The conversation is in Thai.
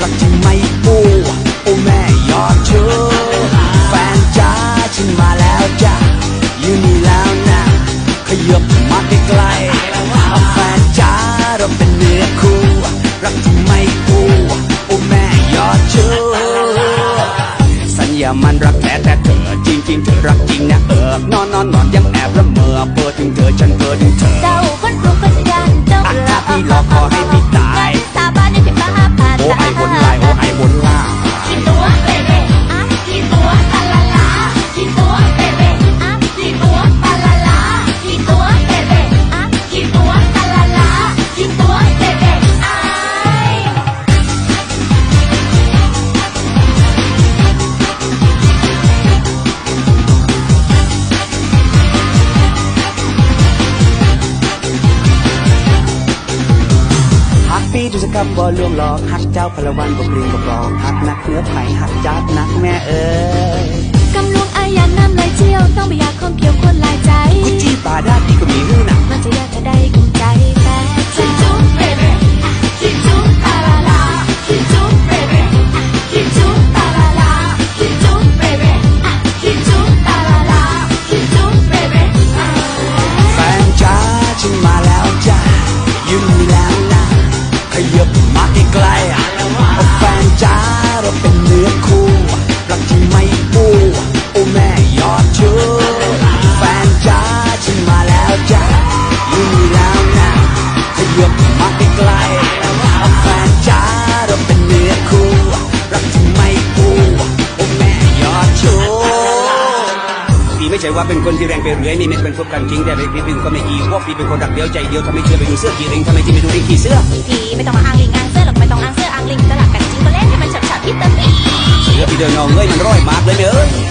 รักที่ไม่ปูโอ้แม่ยอดชูแฟนจ้าฉันมาแล้วจ้าอยู่นี่แล้วนะขยับมาใกล้ๆแฟนจ้าเราเป็นเนื้อคู่รักที่ไม่ปูโอแม่ยอดชูสัญญามันรักแท้แต่เธอจริงจริงเธอรักจริงนะเออนอนนอนนอนยังแอบละเมอเปิดถึงเธอฉันเปิดถึงเธอเจ้าคนรู้กันเจ้าหลอกให้พี่ ปีดูสกับบ่ลวงหลอกหักเจ้าพลวันบ่กลืนบ่กรอกหักนักเนื้อไผ่หักจัดนักแม่เอ้ย โอแม่ยอดชูแฟนจ้าฉันมาแล้วจ้ายินดีแล้วนะจะยกมาไกล้เอาแฟนจ้าเราเป็นเนื้อคู่รักที่ไม่คู่โอแม่ยอดชูพี่ไม่ใช่ว่าเป็นคนที่แรงไปเรื่อยนี่ไม่เป็นพบกันจริงแต่ในพี่ปนี้ก็ไม่อีว่าพี่เป็นคนรักเดียวใจเดียวทำไมเชื่อไปดูเสื้อกีริงทำไมจีไปดูริงขี่เสื้อพี่ไม่ต้องมาอ้างลิงอ้างเสื้อหรอกไม่ต้องอ้างเสื้ออ้างลิงสลับกันจริงก็เล่นให้มันฉับๆพี่เติมพี่เสื้อพี่เดินเอาเงยมันร้อยมากเลยเนอะ